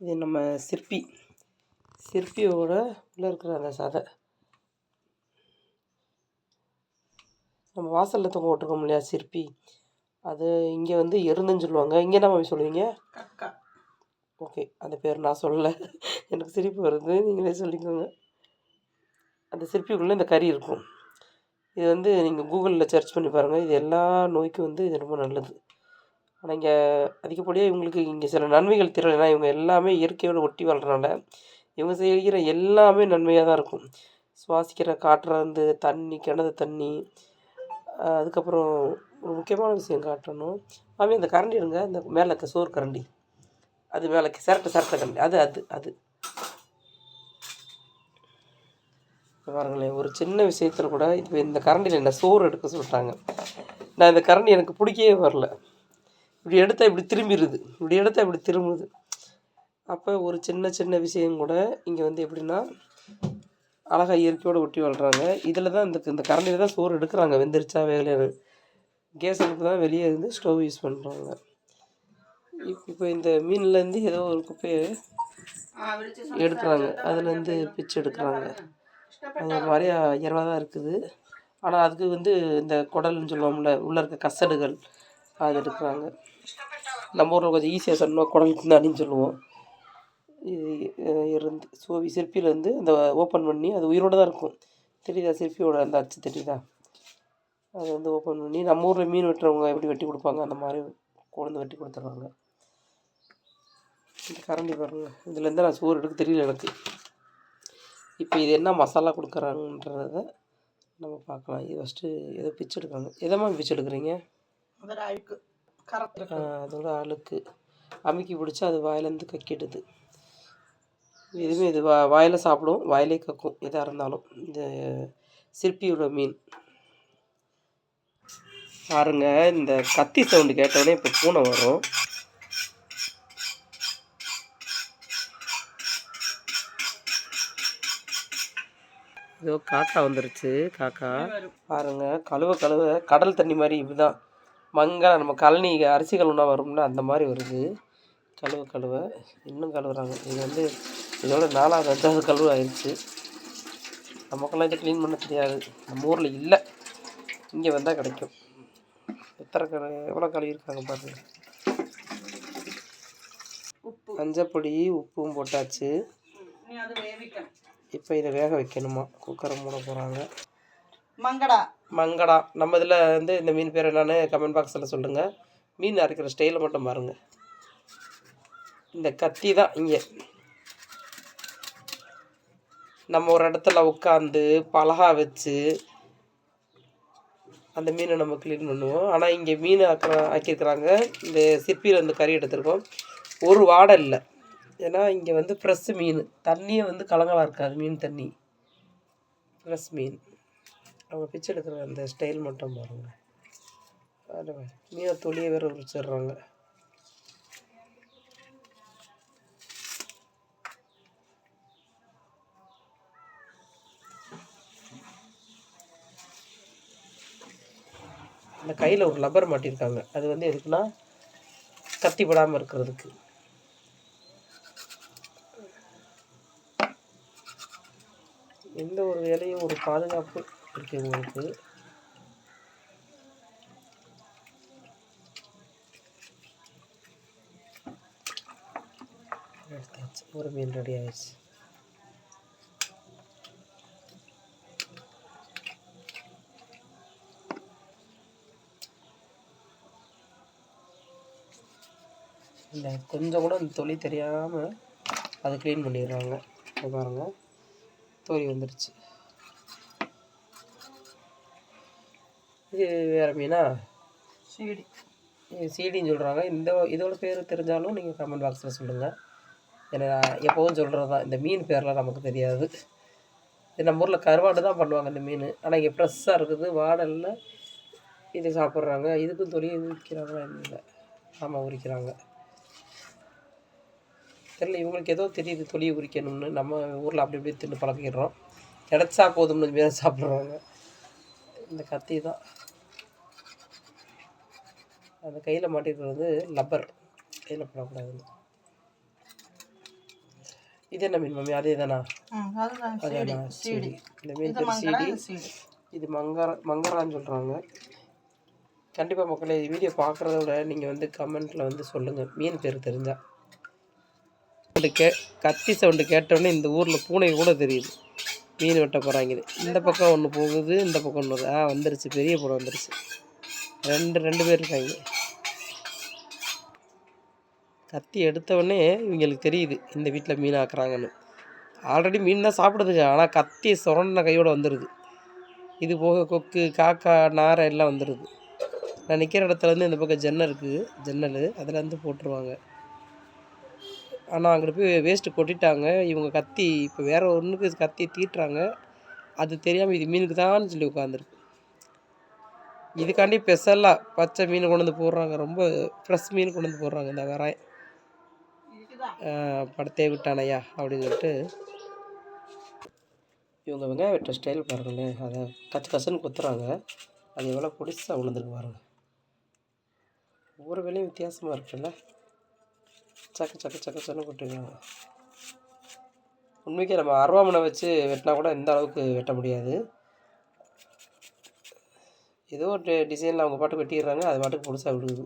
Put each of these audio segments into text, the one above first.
இது நம்ம சிற்பி. சிற்பியோட உள்ளே இருக்கிற அந்த சதை. நம்ம வாசலில் தொங்க விட்டுருக்கோம் இல்லையா சிற்பி? அது இங்கே வந்து எருந்துன்னு சொல்லுவாங்க. இங்கே என்ன மாமி சொல்லுவீங்க? ஓகே. அந்த பேர் நான் சொல்லலை. எனக்கு சிரிப்பு வருது. நீங்களே சொல்லிக்கோங்க. அந்த சிற்பிக்குள்ளே இந்த கறி இருக்கும். இது வந்து நீங்கள் கூகுளில் சர்ச் பண்ணி பாருங்கள் இது எல்லா நோய்க்கும் வந்து இது ரொம்ப நல்லது. ஆனால் இங்கே அதிகப்படியாக இவங்களுக்கு இங்கே சில நன்மைகள் தெரியல இவங்க எல்லாமே இயற்கையோடு ஒட்டி வாழ்கிறனால இவங்க செய்கிற எல்லாமே நன்மையாக தான் இருக்கும். சுவாசிக்கிற காற்றுல தண்ணி கிணது தண்ணி அதுக்கப்புறம் ஒரு முக்கியமான விஷயம் காட்டணும். மாமி அந்த கரண்டி எடுங்க. இந்த மேலே இருக்க சோறு கரண்டி. அது மேலே சிரட்டை சிரட்டை கரண்டி. அது அது அது. பாருங்களேன் ஒரு சின்ன விஷயத்தில் கூட இப்போ இந்த கரண்டியில் என்ன சோறு எடுக்க சொல்லிட்டாங்க. நான் இந்த கரண்டி எனக்கு பிடிக்கவே வரல. இப்படி எடுத்தால் இப்படி திரும்பிடுது இப்படி எடுத்தால் இப்படி திரும்புது. அப்போ ஒரு சின்ன சின்ன விஷயம் கூட இங்கே வந்து எப்படின்னா அழகாக இயற்கையோடு ஒட்டி வாழ்கிறாங்க இதில் தான் இந்த இந்த கரண்டியில் தான் சோறு எடுக்கிறாங்க. வெந்துருச்சா வேலையான கேஸ் அடுப்பு தான் வெளியே இருந்து ஸ்டவ் யூஸ் பண்ணுறாங்க இப்போ இந்த மீன்லேருந்து ஏதோ ஒரு குப்பையை எடுக்கிறாங்க. அதுலேருந்து பிச்சு எடுக்கிறாங்க. அது ஒரு மாதிரி ஐயரவாக தான் இருக்குது. ஆனால் அதுக்கு வந்து இந்த குடல்னு சொல்லுவோம்ல உள்ளே இருக்க கசடுகள் அது எடுக்கிறாங்க நம்ம ஊரில் கொஞ்சம் ஈஸியாக சொன்னோம் குடல் குந்தாடின்னு சொல்லுவோம். இது இருந்து ஸோ சிற்பியிலேருந்து அந்த ஓப்பன் பண்ணி அது உயிரோடு தான் இருக்கும். தெரியுதா சிற்பியோட அந்த அச்சு தெரியுதா? அதை வந்து ஓப்பன் பண்ணி நம்ம ஊரில் மீன் வெட்டுறவங்க எப்படி வெட்டி கொடுப்பாங்க? அந்த மாதிரி கொண்டு வெட்டி கொடுத்துட்றாங்க. இந்த கரண்டி பாருங்க. இதுலேருந்து நான் சோறு எடுக்க தெரியல எனக்கு. இப்போ இது என்ன மசாலா கொடுக்குறாங்கன்றத நம்ம பார்க்கலாம். இது ஃபஸ்ட்டு ஏதோ பிச்சு எடுக்கிறாங்க. எதம்மா பிச்சு எடுக்கிறீங்க? அழுக்கு. அதோட அழுக்கு. அமுக்கி பிடிச்சி அது வாயிலேருந்து கக்கிடுது. இதுவுமே இது வா வாயில் சாப்பிடும் வாயிலே கக்கும் எதாக இருந்தாலும். இந்த சிற்பியோட மீன். பாருங்க இந்த கத்தி சவுண்டு கேட்டோடனே இப்போ பூனை வரும். ஏதோ காக்கா வந்துருச்சு காக்கா. பாருங்க கழுவ கழுவ கடல் தண்ணி மாதிரி இப்படிதான் மங்கா நம்ம கழனி அரிசி கழுவுனா வரும்ல அந்த மாதிரி வருது. கழுவ கழுவ. இன்னும் கழுவுறாங்க. இது வந்து இதோட நாலாவது அஞ்சாவது கழுவு ஆயிடுச்சு நமக்கெல்லாம் இதை க்ளீன் பண்ண தெரியாது. நம்ம ஊரில் இல்லை. இங்கே வந்தால் கிடைக்கும். எத்தனை கடை எவ்வளோ கழுவிருக்காங்க பாருங்க. உப்பு. மஞ்சப்பொடி உப்பும் போட்டாச்சு. இப்போ இதை வேக வைக்கணுமா? குக்கரை மூட போகிறாங்க மங்கடா. மங்கடா. நம்ம இதில் வந்து இந்த மீன் பேர் என்னென்னு கமெண்ட் பாக்ஸில் சொல்லுங்கள் மீன் அரைக்கிற ஸ்டைலை மட்டும் பாருங்கள் இந்த கத்தி தான் இங்கே. நம்ம ஒரு இடத்துல உட்காந்து பலகா வச்சு அந்த மீனை நம்ம க்ளீன் பண்ணுவோம். ஆனால் இங்கே மீன் ஆக்க ஆக்கியிருக்கிறாங்க. இந்த சிற்பியில் வந்து கறி எடுத்திருக்கோம். ஒரு வாடை இல்லை. ஏன்னா இங்கே வந்து ஃப்ரெஷ் மீன். தண்ணியே வந்து கலங்கலாக இருக்காது. மீன் தண்ணி. ஃப்ரெஷ் மீன். அவங்க பிச்சை எடுக்கிற அந்த ஸ்டைல் மட்டும் பாருங்க. பாருங்க. மீனை தொலியை வேறு உரிச்சிடுறாங்க. அந்த கையில் ஒரு லப்பர் மாட்டியிருக்காங்க அது வந்து எதுக்குன்னா கத்தி படாமல் இருக்கிறதுக்கு. எந்த ஒரு வேலையும் ஒரு பாதுகாப்பு இருக்கு உங்களுக்கு? எடுத்தாச்சு. ஒரு மீன் ரெடி ஆயிடுச்சு. இல்லை கொஞ்சம் கூட அந்த தொழில் தெரியாமல் அதை க்ளீன் பண்ணிடுறாங்க. பாருங்கள் தோழி வந்துடுச்சு இது வேறு மீனா? சீடி. சீடின்னு சொல்கிறாங்க இந்த இதோட பேர் தெரிஞ்சாலும் நீங்கள் கமெண்ட் பாக்ஸில் சொல்லுங்கள் ஏன்னா எப்போவும் சொல்கிறது தான் இந்த மீன் பேர்லாம் நமக்கு தெரியாது. நம்ம ஊரில் கருவாடு தான் பண்ணுவாங்க இந்த மீன். ஆனால் இங்கே ஃப்ரெஷ்ஷாக இருக்குது. வாடலில் இது சாப்பிட்றாங்க. இதுக்கும் தொலி உரிக்கிறாங்களா இல்லை? ஆமாம் உரிக்கிறாங்க. தெரியல இவங்களுக்கு ஏதோ தெரியுது தொலியை உரிக்கணும்னு. நம்ம ஊரில் அப்படி இப்படி தின்னு பழக்கிடுறோம். கிடச்சா போதும்னு பேர் சாப்பிட்றாங்க. இந்த கத்தி தான். அந்த கையில் மாட்டிருக்கிறது வந்து லப்பர். கையில் போடக்கூடாதுன்னு. இது என்ன மீன் மம்மி அதே தானா அதுதான் சீடி இந்த மீன் இது பேர் சீடி. இது மங்கரா மங்கரான்னு சொல்கிறாங்க கண்டிப்பாக மக்களே வீடியோ பார்க்குறத விட நீங்கள் வந்து கமெண்ட்டில் வந்து சொல்லுங்கள் மீன் பேர் தெரிஞ்சால் கே கத்தி சவுண்டு கேட்டோடனே இந்த ஊரில் பூனை கூட தெரியுது. மீன் வெட்ட போகிறாங்க இந்த பக்கம் ஒன்று போகுது இந்த பக்கம் ஒன்று ஆ வந்துருச்சு. பெரிய படம் வந்துருச்சு. ரெண்டு ரெண்டு பேர் இருக்காங்க. கத்தி எடுத்தவொடனே இவங்களுக்கு தெரியுது இந்த வீட்டில் மீன் ஆக்குறாங்கன்னு. ஆல்ரெடி மீன் தான் சாப்பிடுதுங்க ஆனால் கத்தி சுரண்ட கையோடு வந்துடுது இது போக கொக்கு காக்கா நாரை எல்லாம் வந்துடுது நான் நிற்கிற இடத்துலேருந்து இந்த பக்கம் ஜன்னல் இருக்குது. ஜன்னல் அதுலேருந்து போட்டுருவாங்க. ஆனால் அங்கிட்டு போய் வேஸ்ட்டு கொட்டிட்டாங்க. இவங்க கத்தி இப்போ வேற ஒன்றுக்கு கத்தி தீட்டுறாங்க. அது தெரியாமல் இது மீனுக்கு தான் சொல்லி உட்காந்துருக்கு இதுக்காண்டி ஸ்பெஷலாக பச்சை மீன் கொண்டு வந்து போடுறாங்க. ரொம்ப ஃப்ரெஷ் மீன் கொண்டு வந்து போடுறாங்க இந்த வராய். படத்தே விட்டானையா அப்படின்னு சொல்லிட்டு. இவங்க வெங்காய வெட்டுற ஸ்டைல் பாருங்களேன் அதை கச்சு கச்சுன்னு குத்துறாங்க. அது எவ்வளோ பொடிசாக விழுந்துருக்கு பாருங்கள் ஒவ்வொரு வேலையும் வித்தியாசமாக இருக்குல்ல? சக்க சக்க சக்க சன்னு கொட்டுருக்காங்க உண்மைக்கே நம்ம அருவாமனை வச்சு வெட்டினா கூட இந்த அளவுக்கு வெட்ட முடியாது. ஏதோ ஒரு டிசைனில் அவங்க பாட்டுக்கு வெட்டிடுறாங்க அது பாட்டுக்கு புதுசாக விடுது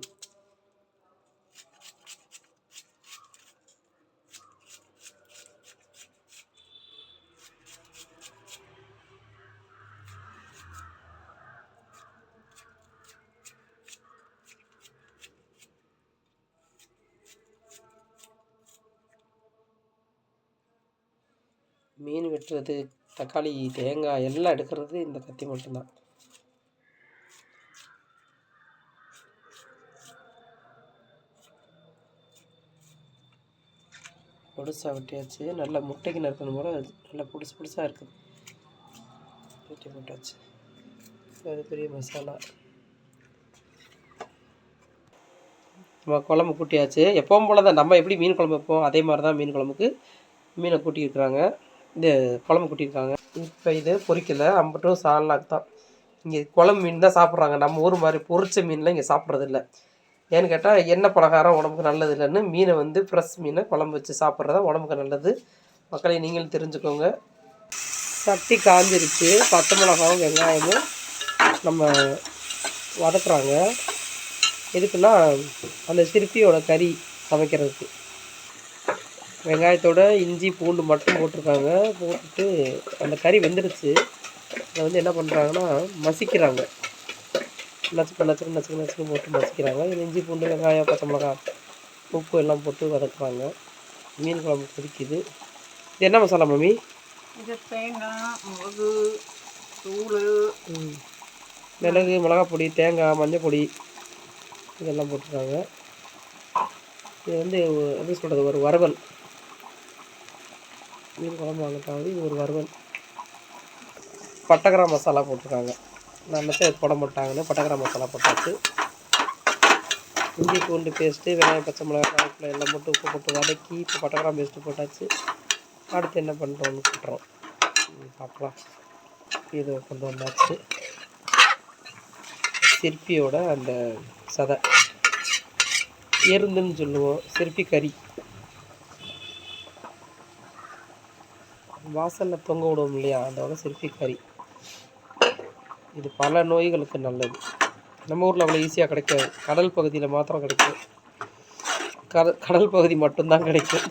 மீன் வெட்டுறது தக்காளி தேங்காய் எல்லாம் எடுக்கிறது இந்த கத்தி மட்டும்தான். பொடுசாக வெட்டியாச்சு. நல்லா முட்டைக்கு நறுக்கணும் போல நல்லா புதுசு புதுசாக இருக்குது வெட்டி போட்டாச்சு. அது பெரிய மசாலா. நம்ம குழம்பு கூட்டியாச்சு. எப்பவும் போல தான் நம்ம எப்படி மீன் குழம்பு வைப்போம் அதே மாதிரி தான் மீன் குழம்புக்கு மீனை கூட்டியிருக்கிறாங்க. இந்த குழம்பு கூட்டியிருக்காங்க இப்போ இது பொறிக்கல அம்பட்டும் சால்னாக்கு தான். இங்கே குழம்பு மீன் தான் சாப்பிட்றாங்க. நம்ம ஊர் மாதிரி பொரிச்ச மீன்லாம் இங்கே சாப்பிட்றதில்ல. ஏன்னு கேட்டால் எண்ணெய் பலகாரம் உடம்புக்கு நல்லது இல்லைன்னு மீனை வந்து ஃப்ரெஷ் மீனை குழம்பு வச்சு சாப்பிட்றது உடம்புக்கு நல்லது. மக்களை நீங்களும் தெரிஞ்சுக்கோங்க. சட்டி காஞ்சிருச்சு. பச்சை மிளகாவும் வெங்காயமும் நம்ம வதக்குறாங்க. எதுக்குன்னா அந்த சிற்பியோட கறி சமைக்கிறதுக்கு. வெங்காயத்தோட இஞ்சி பூண்டு மட்டும் போட்டிருக்காங்க. போட்டுட்டு அந்த கறி வெந்துடுச்சு. அதை வந்து என்ன பண்ணுறாங்கன்னா மசிக்கிறாங்க. நச்சுக்கு நச்சுக்கு நச்சுக்கு நச்சுக்கு போட்டு மசிக்கிறாங்க. இதில் இஞ்சி பூண்டு வெங்காயம் பச்சை மிளகாய் உப்பு எல்லாம் போட்டு வதக்குறாங்க. மீன் குழம்பு கொதிக்குது. இது என்ன மசாலா மம்மி? இது தேங்காய் மிளகு தூள். மிளகு மிளகாப் பொடி தேங்காய் மஞ்சள் பொடி இதெல்லாம் போட்டிருக்காங்க. இது வந்து எப்படி சொல்கிறது ஒரு வறுவல். மீன் குழம்பு வாங்கிட்டாவது இது ஒரு வறுவல். பட்டகிராம் மசாலா போட்டிருக்காங்க. நான் நினச்சேன் போட மாட்டாங்கன்னு பட்டகிராம் மசாலா போட்டாச்சு. இஞ்சி பூண்டு பேஸ்ட்டு வெங்காயம் பச்சை மிளகாய் காய்ப்பில் எல்லாம் போட்டு உப்பு போட்டு வதக்கி இப்போ பட்டகிராம் பேஸ்ட்டு போட்டாச்சு. அடுத்து என்ன பண்ணுறோம்னு சொல்கிறோம் பார்க்கலாம். இது கொண்டு வந்தாச்சு. சிற்பியோட அந்த சதை. எருந்துன்னு சொல்லுவோம். சிற்பி கறி வாசலில் தொங்க விடுவோம் இல்லையா? அதோட சிற்பி கறி. இது பல நோய்களுக்கு நல்லது. நம்ம ஊரில் அவ்வளோ ஈஸியாக கிடைக்காது. கடல் பகுதியில் மாத்திரம் கிடைக்கும். கடல் கடல் பகுதி மட்டும்தான் கிடைக்கும்.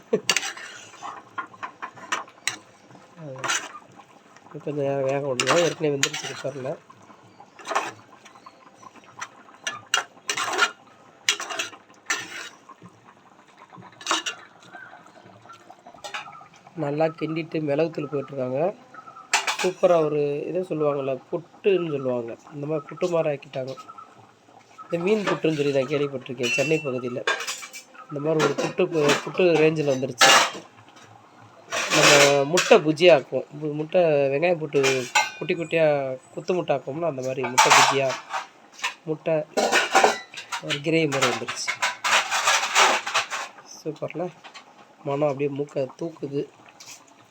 கொஞ்சம் நேரம் வேக விடணும். ஏற்கனவே வந்துருச்சு குக்கரில் நல்லா கிண்டிட்டு மிளகுத்தூள் போட்டிருக்காங்க. சூப்பராக ஒரு இதை சொல்லுவாங்கள்ல புட்டுன்னு சொல்லுவாங்க. இந்த மாதிரி புட்டு மாதிரி ஆக்கிட்டாங்க இந்த மீன் புட்டுன்னு சொல்லி நான் கேள்விப்பட்டிருக்கேன் சென்னை பகுதியில். இந்த மாதிரி ஒரு புட்டு புட்டு ரேஞ்சில் வந்துருச்சு. நம்ம முட்டை புஜியா ஆக்குவோம் முட்டை வெங்காயம் புட்டு குட்டி குட்டியாக குத்து முட்டை ஆக்குவோம்ல அந்த மாதிரி முட்டை புஜியா முட்டை ஒரு கிரேவி மாதிரி வந்துருச்சு. சூப்பரில். மனம் அப்படியே மூக்கை தூக்குது.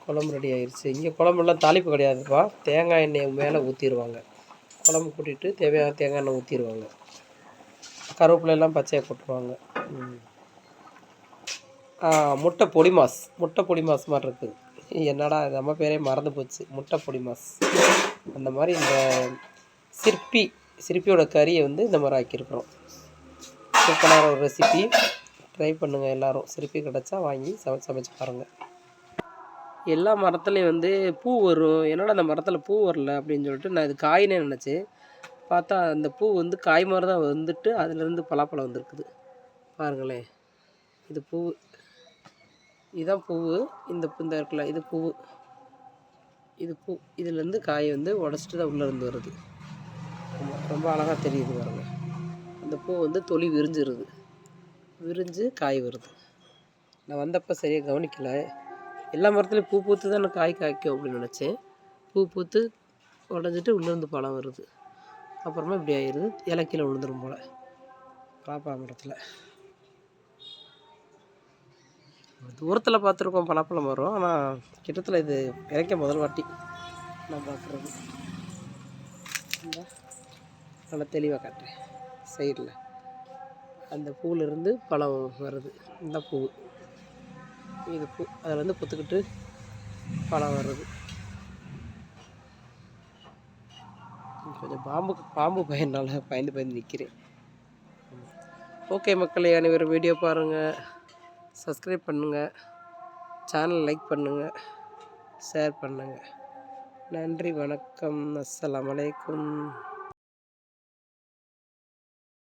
குழம்பு ரெடி ஆயிடுச்சு இங்கே குழம்புலாம் தாளிப்பு கிடையாதுப்பா. தேங்காய் எண்ணெய் மேலே ஊற்றிடுவாங்க குழம்பு கூட்டிட்டு தேவையான தேங்காய் எண்ணெய் ஊற்றிடுவாங்க கருவேப்பிலை பச்சையாக போட்டுருவாங்க முட்டை பொடி மாஸ் முட்டை பொடி மாஸ் மாதிரி இருக்குது என்னடா நம்ம பேரே மறந்து போச்சு. முட்டை பொடி மாஸ் அந்த மாதிரி இந்த சிற்பி சிற்பியோட கறியை வந்து இந்த மாதிரி ஆக்கியிருக்கிறோம். சூப்பரான ஒரு ரெசிபி ட்ரை பண்ணுங்கள் எல்லோரும். சிற்பி கிடச்சா வாங்கி சமைச்சு சமைச்சு பாருங்கள் எல்லா மரத்துலேயும் வந்து பூ வரும். என்னடா அந்த மரத்தில் பூ வரல அப்படின்னு சொல்லிட்டு நான் இது காயினே நினச்சேன். பார்த்தா அந்த பூ வந்து காய் மாதிரி தான் வந்துட்டு அதுலேருந்து பலாப்பழம் வந்திருக்குது. பாருங்களேன். இது பூ. இதுதான் பூவு இந்த இந்த இருக்குல்ல இது பூவு இது பூ. இதுலேருந்து காய் வந்து உடச்சிட்டு தான் உள்ளே இருந்து வருது. ரொம்ப அழகாக தெரியுது பாருங்க. அந்த பூ வந்து தொலி விரிஞ்சிருது. விரிஞ்சு காய் வருது. நான் வந்தப்போ சரியாக கவனிக்கலை. எல்லா மரத்துலையும் பூ பூத்து தான் காய் காய்க்கும் அப்படின்னு நினச்சேன். பூ பூத்து உடஞ்சிட்டு உள்ளேருந்து பழம் வருது. அப்புறமா இப்படி ஆயிடுது இலை கீழே விழுந்துரும் போல். பலாப்பழ மரத்தில். தூரத்தில் பார்த்துருக்கோம் பலாப்பழம் வரும் ஆனால் கிட்டத்தில் இது இறக்க முதல் வாட்டி நான் பார்க்குறது. நல்லா தெளிவாக காட்டுறேன். சைடில் அந்த பூவிலிருந்து பழம் வருது. இந்த பூ. இது பூ அதில் வந்து புத்துக்கிட்டு பழம் வருது கொஞ்சம் பாம்பு பாம்பு பயனால் பயந்து பயந்து நிற்கிறேன் ஓகே மக்களே அனைவரும் வீடியோ பாருங்கள் சப்ஸ்கிரைப் பண்ணுங்கள் சேனல் லைக் பண்ணுங்கள் ஷேர் பண்ணுங்கள் நன்றி வணக்கம். அஸ்லாம் வலைக்கம்